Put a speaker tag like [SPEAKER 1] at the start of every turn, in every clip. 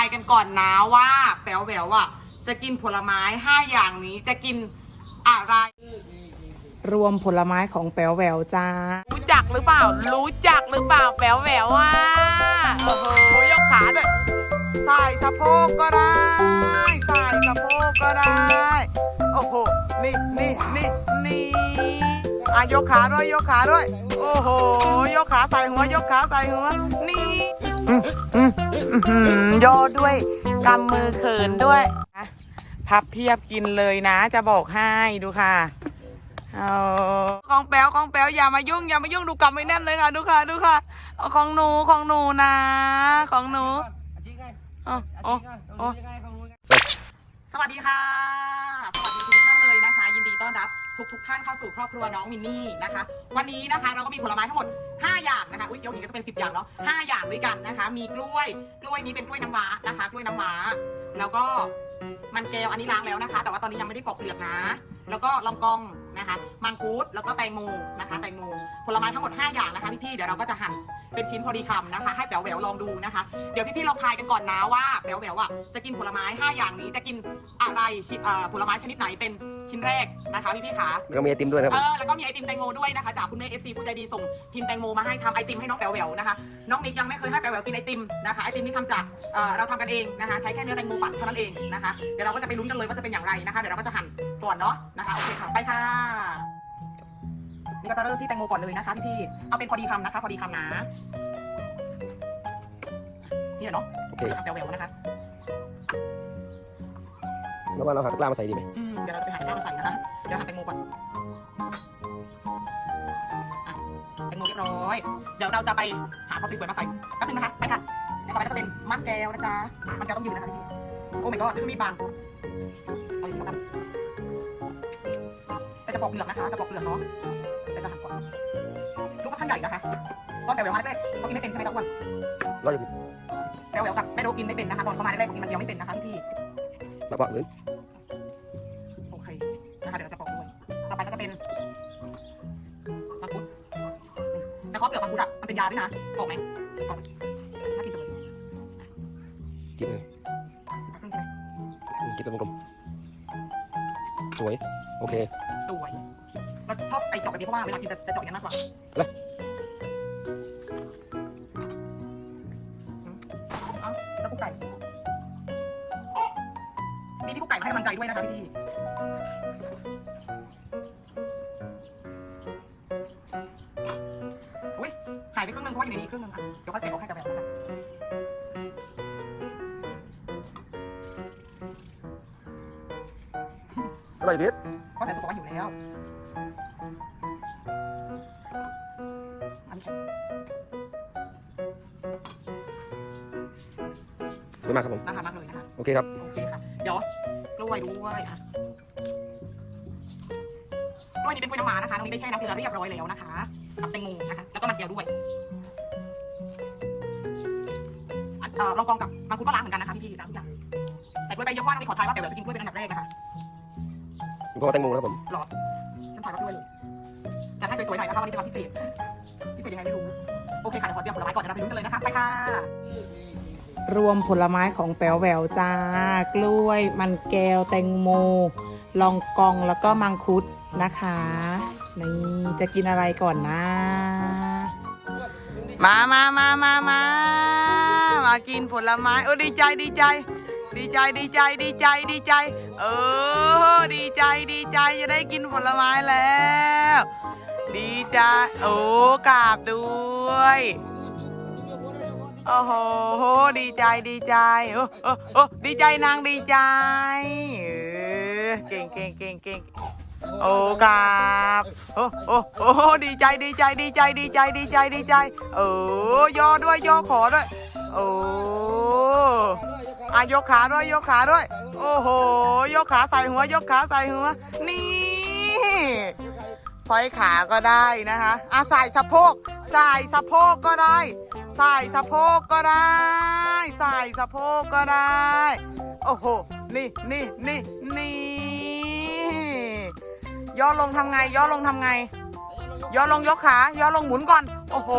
[SPEAKER 1] ายกันก่อนนะว่าแป๋วแหววอะ จะกินผลไม้ห้าอย่างนี้จะกินอะไร รวมผลไม้ของแป๋วแหววจ้า รู้จักหรือเปล่า รู้จักหรือเปล่าแป๋วแหววอะโอ้โหยกขาด้วยใส่สะโพกก็ได้ใส่สะโพกก็ได้ โอ้โห นี่นี่นี่นี่อะยกขาด้วยยกขาด้วย โอ้โห ยกขาใส่หัวยกขาใส่หัว นี่ อืมอืมอื้อหือย่อด้วยกำมือเขินด้วยอะพับเพียบกินเลยนะ จะบอกให้ดูค่ะเอาของแป๋วของแป๋วอย่ามายุ่งอย่ามายุ่งดูกำไม่แน่นเลยค่ะดูค่ะดูค่ะเอาของหนูของหนูนะ ของหนู
[SPEAKER 2] อาทิตย์ไง
[SPEAKER 1] อ๋อ
[SPEAKER 2] อา
[SPEAKER 1] อ๋อ
[SPEAKER 2] ทิตย์ไง
[SPEAKER 1] อ๋อ
[SPEAKER 2] อาทิตย์ไงของนู้นไง
[SPEAKER 1] สวัสดีค่ะ ทุกทุกท่านเข้าสู่ครอบครัวน้องมินนี่นะคะ วันนี้นะคะเราก็มีผลไม้ทั้งหมด 5 อย่างนะคะอุ้ยเดี๋ยวนี้ก็จะเป็น 10 อย่างเนาะ5อย่างด้วยกันนะคะ มีกล้วยกล้วยนี้เป็นกล้วยน้ำว้านะคะ กล้วยน้ำว้า แล้วก็มันแก้วอันนี้ล้างแล้วนะคะ แต่ว่าตอนนี้ยังไม่ได้ปอกเปลือกนะ แล้วก็ลองกองนะคะ มังคุดแล้วก็แตงโมนะคะแตงโมผลไม้ทั้งหมด 5 อย่างนะคะพี่ๆเดี๋ยวเราก็จะหั่น เป็นชิ้นพอดีคำนะคะ ให้แป๋วแหววลองดูนะคะ เดี๋ยวพี่ๆลองทายกันก่อนนะว่าแป๋วแหววอะจะกินผลไม้ 5 อย่างนี้จะกินอะไรชิเอ่อผลไม้ชนิดไหนเป็นชิ้นแรกนะคะพี่ๆขา
[SPEAKER 2] แล้วก็มีไอติมด้วยนะค
[SPEAKER 1] เอ
[SPEAKER 2] รับ
[SPEAKER 1] อแล้วก็มีไอติมแตงโมด้วยนะคะจากคุณแม่เอฟซีผู้ใจดีส่งพิมพ์แตงโมมาให้ทำไอติมให้น้องแป๋วแหววนะคะน้องนิกยังไม่เคยให้แป๋วแหววกินไอติมนะคะไอติมที่ทำจากเอ่อเราทำกันเองนะคะ ใช้แค่เนื้อแตงโมปั่นเท่านั้นเองนะคะเดี๋ยวเราก็จะไปลุ้นกันเลยว่าจะเป็นอย่างไรนะคะเดี๋ยวเราก็จะหั่นก่อนเนาะนะคะโอเคค่ะไปค่ะ นี่ก็จะเริ่มที่แตงโมก่อนเลยนะคะพี่ๆเอาเป็นพอดีคำนะคะ พอดีคำนะ นี่แหละเนาะ
[SPEAKER 2] โอเค
[SPEAKER 1] ทำแป๋วแหววนะคะ
[SPEAKER 2] แล้วว่าเราหาตะกร้ามาใส่ดีไหม
[SPEAKER 1] อืมเดี๋ยวเราจะไปหาข้าวมาใส่นะคะ เดี๋ยวหั่นแตงโมก่อนอะแตงโมเรียบร้อย เดี๋ยวเราจะไปหาข้าวสวยๆมาใส่แป๊บนึงนะคะไปค่ะเดี๋ยวต่อไปก็จะเป็นมันแก้วนะจ๊ะ มันแก้วต้องยืนนะคะพี่โอ้ my god มีดบางเอาอย่างนี้แล้วกันแต่จะปอกเปลือกนะคะ จะปอกเปลือกเนาะ ลูกก็ท่านใหญ่นะคะตอนแป๋วแหววมาแรกๆเขากินไม่เป็นใช่ไหมตะอ้วน
[SPEAKER 2] รออยู่
[SPEAKER 1] แป๋วแหววกับแม่โดกินไม่เป็นนะคะตอนเขามาแรกๆเขากินมันเดียวไม่เป็นนะคะพี่
[SPEAKER 2] มาปะหรือ
[SPEAKER 1] ๆโอเคนะคะเดี๋ยวเราจะปอกด้วยต่อไปก็จะเป็นมังคุดนี่แต่ข้อเปลือกมังคุดอะมันเป็นยาด้วยนะบอกไหมบอกน่ากินจังเลย
[SPEAKER 2] กินเลย
[SPEAKER 1] น่ากินใช่ไหม
[SPEAKER 2] อืมกินเป็นกลมๆสวย โอเค
[SPEAKER 1] สวย เราชอบไอ้เจาะแบบนี้เพราะว่าเวลากินจะจะเจาะอย่างนั้นมากกว่า
[SPEAKER 2] อะไร
[SPEAKER 1] อืมเอ้าแล้วกุ๊กไก่มีที่กุ๊กไก่มาให้กำลังใจด้วยนะคะพี่อุ้ยหายไปครึ่งนึงเพราะว่าอยู่ในนี้ครึ่งนึงค่ะเดี๋ยวค่อยแกะออกให้กับแบบนะคะ
[SPEAKER 2] อร่อยดิ
[SPEAKER 1] เพราะแต่สุขภาพอยู่แล้ว อันนี้ใช่
[SPEAKER 2] สวยมากครับผม
[SPEAKER 1] น่าทานมากเลยนะคะ
[SPEAKER 2] โอเคครับ
[SPEAKER 1] โอเคค่ะ เดี๋ยวกล้วยด้วยค่ะกล้วยนี้เป็นกล้วยน้ำว้านะคะน้องนี้ได้แช่น้ำเกลือเรียบร้อยแล้วนะคะกับแตงโมนะคะ แล้วก็มันเกลียวด้วยอะเอ่อลองกองกับมังคุดก็ล้างเหมือนกันนะคะพี่ๆล้างทุกอย่างใส่กล้วยไปเยอะว่าน้องนี้ขอทายว่าเดี๋ยวเราจะกินกล้วยเป็นอันดับแรกนะคะ
[SPEAKER 2] เพราะว่าแตงโมนะครับผม
[SPEAKER 1] หรอ สวยๆหน่อยนะคะวันนี้เป็นวันพิเศษพิเศษยังไงไม่รู้ โอเคค่ะเดี๋ยวขอเตรียมผลไม้ก่อนเดี๋ยวเราไปลุ้นกันเลยนะคะ ไปค่ะ รวมผลไม้ของแป๋วแหววจ้า กล้วย มันแก้ว แตงโม ลองกองแล้วก็มังคุดนะคะ นี่จะกินอะไรก่อนนะ มามามามามามากินผลไม้เออดีใจดีใจ ดีใจดีใจดีใจดีใจ เออดีใจดีใจจะได้กินผลไม้แล้ว ดีใจโอ้กราบด้วยโอ้โหดีใจดีใจโอ้โอ้โอ้ดีใจนางดีใจเออเก่งเก่งเก่งเก่งโอ้กราบโอ้โอ้โอ้ดีใจดีใจดีใจดีใจดีใจดีใจเออย่อด้วยย่อขอด้วยโอ้อะยกขาด้วยยกขาด้วย โอ้โห ยกขาใส่หัวยกขาใส่หัว นี่ พอยขาก็ได้นะคะอะใส่สะโพกใส่สะโพกก็ได้ใส่สะโพกก็ได้ใส่สะโพกก็ได้ โอ้โห นี่นี่นี่นี่ย่อลงทำไง ย่อลงทำไง ย่อลงยกขา ย่อลงหมุนก่อน โอ้โห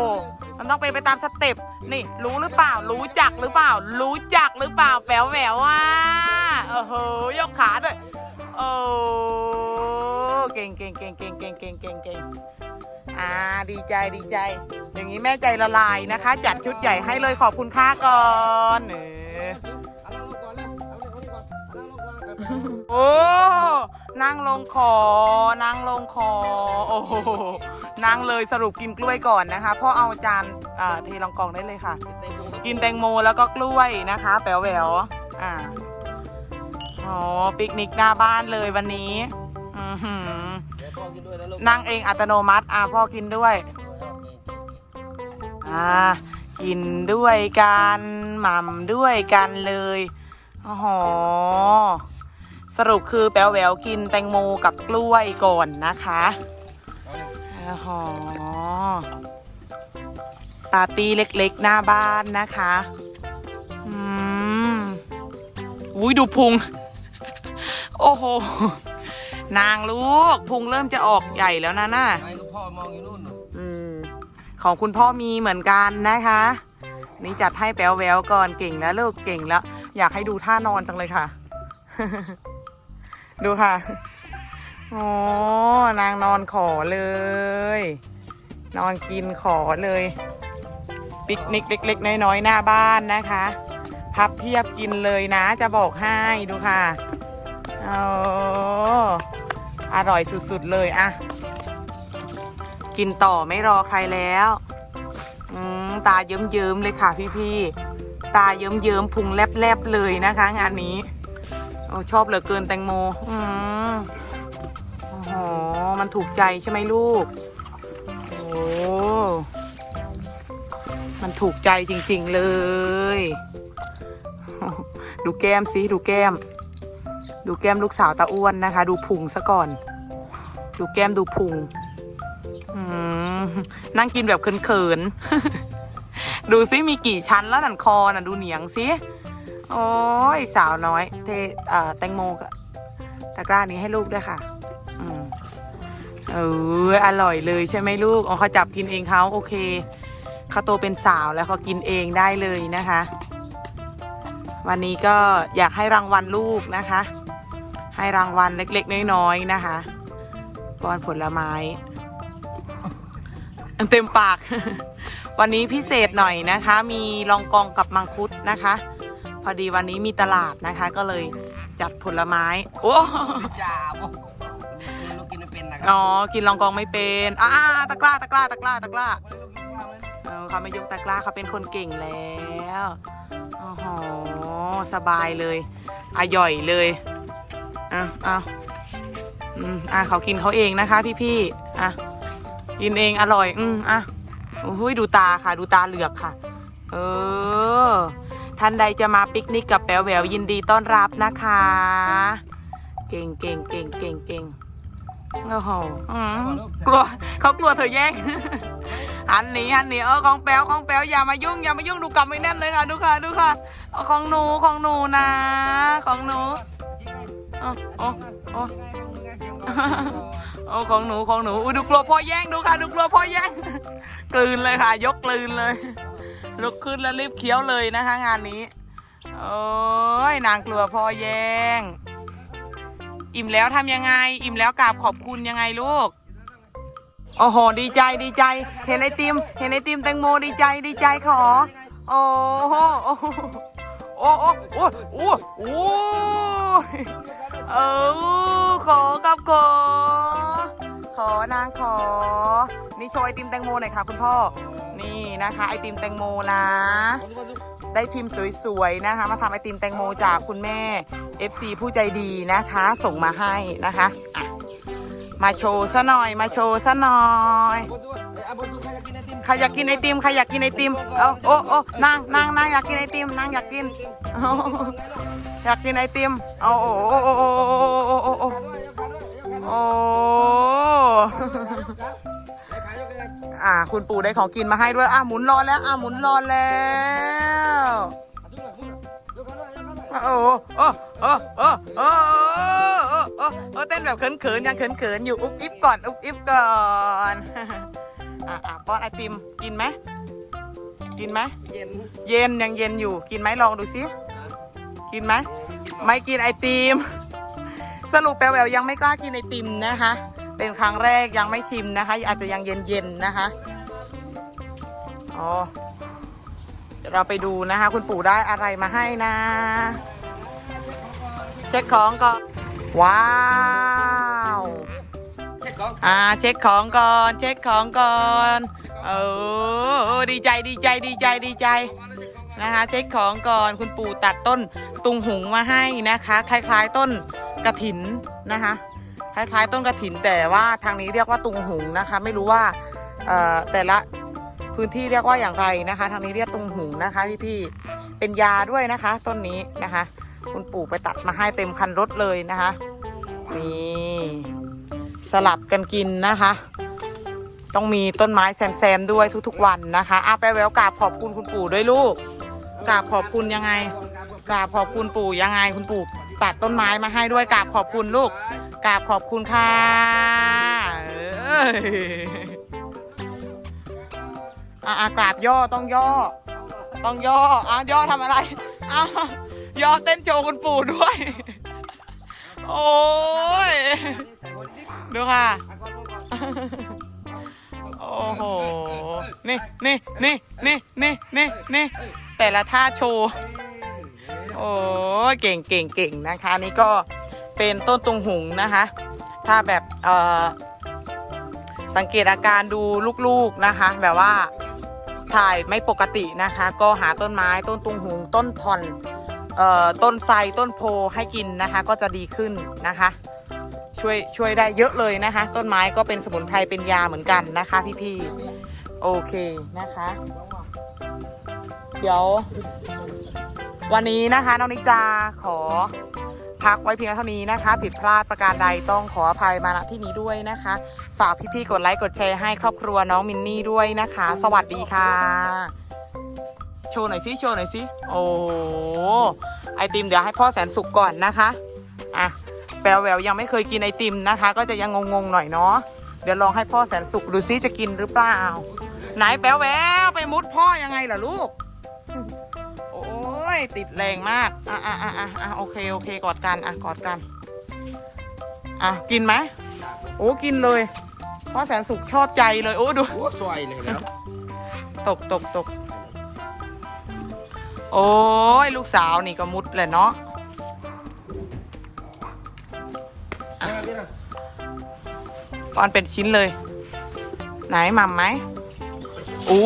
[SPEAKER 1] มันต้องเป็นไปตามสเต็ป นี่ รู้หรือเปล่า รู้จักหรือเปล่า รู้จักหรือเปล่า แป๋วแหววว่าโอ้โห ยกขาด้วย โอ้ เก่งเก่งเก่งเก่งเก่งเก่งเก่งเก่งอ่าดีใจดีใจ อย่างนี้แม่ใจละลายนะคะ จัดชุดใหญ่ให้เลยขอบคุณค่าก่อนเออ
[SPEAKER 2] เอานั่งลงก่อนแล้วเอาเรื่องนี้ก่อนนั่งลงก่อนแบบแบบ
[SPEAKER 1] โอ้นั่งลงคอนั่งลงคอโอ้โหนั่งเลยสรุปกินกล้วยก่อนนะคะพ่อเอาจานอ่าเทลองกองได้เลยค่ะ
[SPEAKER 2] กิ
[SPEAKER 1] นแตงโมแล้วก็กล้วยนะคะแป๋วแหววอ่าอ๋อปิกนิกหน้าบ้านเลยวันนี้ อือหือนั่งเองอัตโนมัติ อ่าพ่อกินด้วย อ่า กินด้วยกันหม่ำด้วยกันเลยโอ้โหสรุปคือแป๋วแหววกินแตงโมกับกล้วยก่อนนะคะโอ้โหปาร์ตี้เล็กๆหน้าบ้านนะคะ อืมอุ้ยดูพุง โอ้โห นางลูกพุงเริ่มจะออกใหญ่แล้วนะน่ะ
[SPEAKER 2] ไอ้ลูกพ่อมองอยู่นู่นน่ะ
[SPEAKER 1] อืมของคุณพ่อมีเหมือนกันนะคะ นี่จัดให้แป๋วแววก่อนเก่งแล้วลูกเก่งแล้ว อยากให้ดูท่านอนจังเลยค่ะ ดูค่ะโอ้นางนอนขอเลย นอนกินขอเลยปิกนิกเล็กๆน้อยๆหน้าบ้านนะคะ พับเพียบกินเลยนะ จะบอกให้ดูค่ะโอ้อ ร่อยสุดๆเลยอะกินต่อไม่รอใครแล้วตาเยิ้มๆเลยค่ะพี่ๆตาเยิ้มๆพุงแลบๆเลยนะคะ งานนี้โอ้ชอบเหลือเกินแตงโมอืมโอ้โหมันถูกใจใช่ไหมลูกโอ้มันถูกใจจริงๆเลย ดูแก้มสิดูแก้ม ดูแก้มลูกสาวตาอ้วนนะคะ ดูพุงซะก่อน ดูแก้มดูพุงนั่งกินแบบเขินๆ ดูซิมีกี่ชั้นแล้วนันคอน่ะดูเหนียงซิ โอ้ยสาวน้อย เทอ่าแตงโมกับตะกร้านี้ให้ลูกด้วยค่ะอืมเอออร่อยเลยใช่ไหมลูก อ๋อเขาจับกินเองเขาโอเค เขาโตเป็นสาวแล้วเขากินเองได้เลยนะคะ วันนี้ก็อยากให้รางวัลลูกนะคะ ให้รางวัลเล็กๆน้อยๆนะคะ ป้อนผลไม้ เต็มปาก วันนี้พิเศษหน่อยนะคะ มีลองกองกับมังคุดนะคะ พอดีวันนี้มีตลาดนะคะ ก็เลยจัดผลไม้ โอ้
[SPEAKER 2] จ่าบ่นี่ลูกกินไม่เป็นนะครั
[SPEAKER 1] อ๋อกินลองกองไม่เป็นอ่าตะกร้าตะกร้าตะกร้าตะกร้า
[SPEAKER 2] ไม่ได้ลูกกินข้าวเลย
[SPEAKER 1] เออเขาไม่ยกตะกร้าเขาเป็นคนเก่งแล้วโอ้โหสบายเลย อย่อยเลยอะอะ อืมอะเขากินเขาเองนะคะ พี่ๆอะกินเองอร่อย อืมอะโอ้ยดูตาค่ะดูตาเหลือกค่ะ เออ ท่านใดจะมาปิกนิกกับแป๋วแหววยินดีต้อนรับนะคะ เก่งเก่งเก่งเก่งเก่งโอ้โหกลัวเขากลัวเธอแย่งหันหนีหันหนีเออของแป๋วของแป๋วอย่ามายุ่งอย่ามายุ่งดูกลับไม่แน่นเลยค่ะดูค่ะดูค่ะของหนูของหนูนะ ของหนูอ้โอ้โอ้
[SPEAKER 2] จริงไงขอ
[SPEAKER 1] โอ้ของหนูของหนูอุ้ยดูกลัวพ่อแย่งดูค่ะดูกลัวพ่อแย่งกลืนเลยค่ะ ยกกลืนเลยลุกขึ้นแล้วรีบเคี้ยวเลยนะคะ งานนี้ โอ้ยนางกลัวพ่อแย่ง อิ่มแล้วทำยังไง อิ่มแล้วกราบขอบคุณยังไงลูกโอ้โหดีใจดีใจ เห็นไอติม เห็นไอติมแตงโมดีใจดีใจขอ โอ้โหโอ้โหโอ้โหโอ้โหโอ้โหโอ้ยเออ กับขอ ขอนางขอ นี่โชว์ไอติมแตงโมหน่อยค่ะคุณพ่อ นี่นะคะ ไอติมแตงโมนะ ได้พิมพ์สวยๆนะคะ มาทำไอติมแตงโมจากคุณแม่ FC ผู้ใจดีนะคะ ส่งมาให้นะคะอะมาโชว์ซะหน่อย มาโชว์ซะหน่อย
[SPEAKER 2] ใครอยากกินไอติม
[SPEAKER 1] ใครอยากกินไอติมเอาโอ้โอ้นางนางนางอยากกินไอติมนางอยากกินอาอยากกินไอติมเอาโอ้โอ้โอ้โอ้โอ้ โอ้โอ้
[SPEAKER 2] ด้วยยกขาด้วยยกขาด้วย
[SPEAKER 1] โอ้
[SPEAKER 2] ครับไหนขายยกเลย
[SPEAKER 1] อ่า คุณปู่ได้ของกินมาให้ด้วย อ่าหมุนรอแล้ว อ่าหมุนรอแล้ว
[SPEAKER 2] เอาทุกหน่อยทุกหน่อยยกขาด้วยยกขาด้วย
[SPEAKER 1] โอ้โอ้โอ้โอ้โอ้โอ้โอ้โอ้เต้นแบบเขินๆ ยังเขินๆ อยู่ อุ๊บอิ๊บก่อน อุ๊บอิ๊บก่อน อะอะป้อนไอติม กินไหม กินไหม
[SPEAKER 2] เย็น
[SPEAKER 1] เย็นยังเย็นอยู่ กินไหมลองดูสิกินไหม ไม่กินไอติม สรุปแปลแหววยังไม่กล้ากินไอติมนะคะ เป็นครั้งแรกยังไม่ชิมนะคะ อาจจะยังเย็นๆนะคะอ๋อเดี๋ยวเราไปดูนะคะ คุณปู่ได้อะไรมาให้นะ เช็คของก่อนว้าว
[SPEAKER 2] เช็คก่อน
[SPEAKER 1] อ่าเช็คของก่อน เช็คของก่อนเออดีใจดีใจดีใจดีใจนะคะ เช็คของก่อนคุณปู่ตัดต้นตุงหุงมาให้นะคะ คล้าย ๆต้น กระถินนะคะ คล้ายๆต้นกระถินแต่ว่าทางนี้เรียกว่าตุงหุงนะคะ ไม่รู้ว่าเอ่อแต่ละพื้นที่เรียกว่าอย่างไรนะคะ ทางนี้เรียกตุงหุงนะคะพี่ๆเป็นยาด้วยนะคะ ต้นนี้นะคะ คุณปู่ไปตัดมาให้เต็มคันรถเลยนะคะนี่สลับกันกินนะคะ ต้องมีต้นไม้แซมๆด้วยทุกๆวันนะคะอาไปแววกราบขอบคุณคุณปู่ด้วยลูกกราบขอบคุณยังไงกราบขอบคุณปู่ยังไงคุณปู่ ตัดต้นไม้มาให้ด้วยกราบขอบคุณลูกกราบขอบคุณค่ะอะอะกราบย่อต้องย่อ ต้องย่ออะย่อทำอะไรอะย่อเต้นโชว์คุณปู่ด้วย โอ้ย
[SPEAKER 2] ดู
[SPEAKER 1] ค่ะ โอ้โห นี่นี่นี่นี่นี่นี่นี่แต่ละท่าโชว์ โอ้ ยเก่งเก่งเก่งนะคะนี่ก็เป็นต้นตุงหุงนะคะ ถ้าแบบเอ่อสังเกตอาการดูลูกๆนะคะ แบบว่าถ่ายไม่ปกตินะคะ ก็หาต้นไม้ต้นตุงหุง ต้นทอนเอ่อต้นไทรต้นโพให้กินนะคะ ก็จะดีขึ้นนะคะ ช่วยช่วยได้เยอะเลยนะคะ ต้นไม้ก็เป็นสมุนไพรเป็นยาเหมือนกันนะคะ พี่ๆโอเคนะคะ เดี๋ยว วันนี้นะคะน้องนิกจาขอพักไว้เพียงเท่านี้นะคะ ผิดพลาดประการใดต้องขออภัยมาณที่นี้ด้วยนะคะ ฝากพี่ๆกดไลค์กดแชร์ให้ครอบครัวน้องมินนี่ด้วยนะคะ สวัสดีค่ะ โชว์หน่อยสิโชว์หน่อยสิโอ้ไอติมเดี๋ยวให้พ่อแสนสุกก่อนนะคะอะแปลแววยังไม่เคยกินไอติมนะคะ ก็จะยังงงๆหน่อยเนาะเดี๋ยวลองให้พ่อแสนสุกดูซิจะกินหรือเปล่า ไหนแปลแววไปมุดพ่อยังไงล่ะลูก ย ติดแรงมาก อะอะอะอะอะโอเค โอเค กอดกัน อะ กอดกัน อะ กินไหมโอ้ กินเลย พ่อแสนสุขชอบใจเลย โอ้ ดู
[SPEAKER 2] โอ้สวยเลยแล้ว
[SPEAKER 1] ตกตกตก โอ้ย ลูกสาวนี่ก็มุดเลยเนาะ
[SPEAKER 2] อะนี่นะ
[SPEAKER 1] ตอนเป็นชิ้นเลย ไหนหมัมไหมโอ้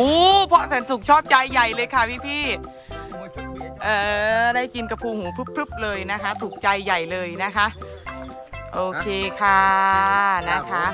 [SPEAKER 1] พ่อแสนสุขชอบใจใหญ่เลยค่ะพี่พี่ เออได้กินกระพูหูพรึบๆเลยนะคะ ถูกใจใหญ่เลยนะคะ โอเคค่ะนะคะ